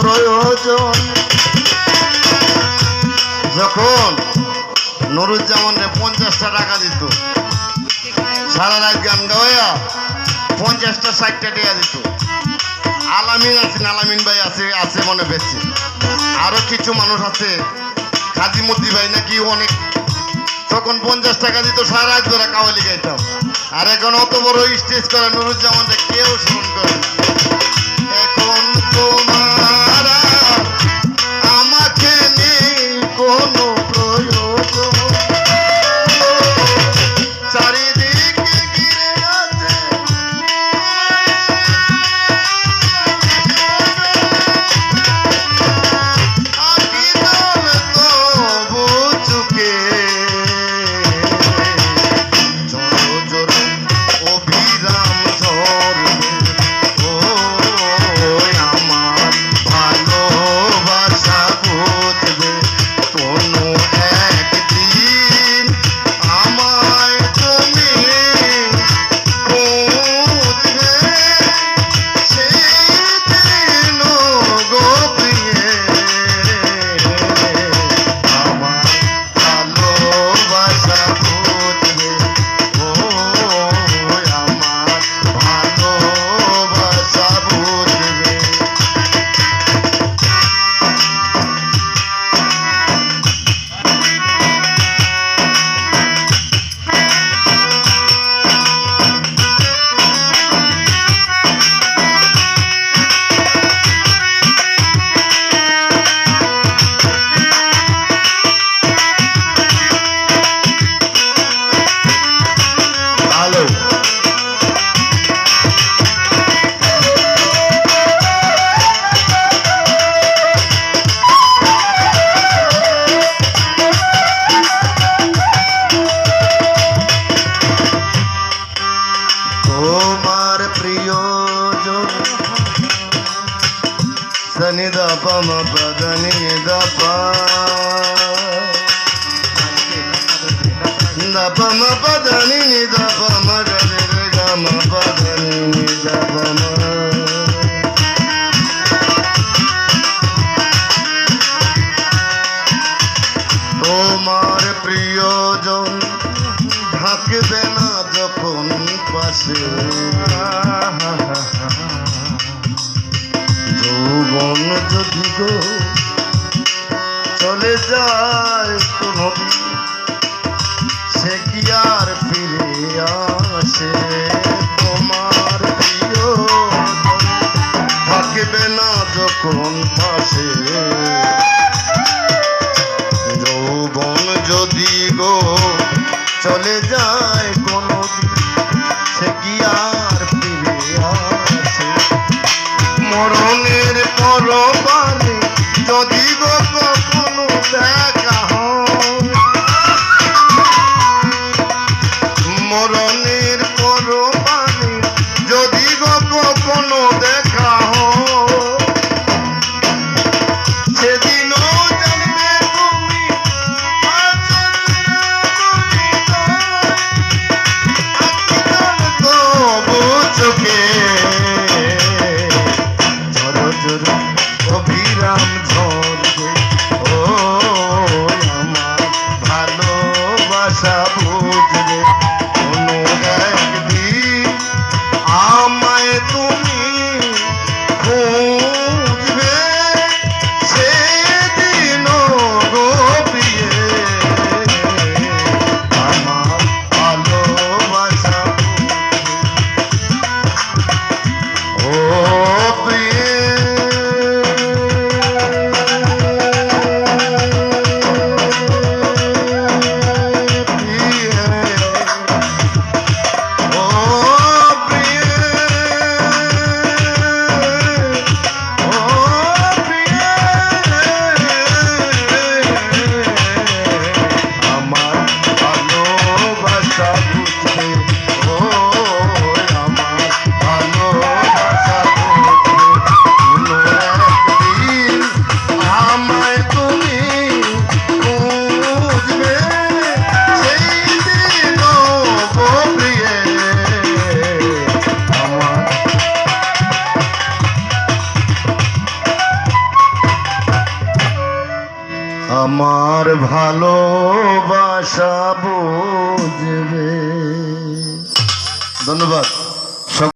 প্রয়োজন। যখন নুরুজ্জামানরে পঞ্চাশটা টাকা দিত, সারা রাত গান গাওয়া পঞ্চাশটা, ষাটটা টাকা দিত। আলামিন আছেন, আলামিন ভাই আছে আছে মনে বেশি আরও কিছু মানুষ আছে কাজীমুদ্দি ভাই নাকি অনেক। তখন পঞ্চাশ টাকা দিত, সারা রাত ধরে কাওয়ালি গাইতাম। আর এখন অত বড় স্টেজ করে নুরুজ্জামানটা কেউ স্মরণ করে না। সনি দপম পদনি দপ। দপম পদনি দপম গদির গম পদনি দপম তোমার প্রিয়জন থাকবে না যখন পাশে। যৌবন যদি গো চলে যায় কোনো সে কি আর ফিরে আসে? তোমার প্রিয় থাকবে না যখন পাশে পরবারে যদি গো কখনো দেখা মরণের পরবারে যদি গো কখনো দেখা আমার ভালোবাসা বুঝবে। ধন্যবাদ।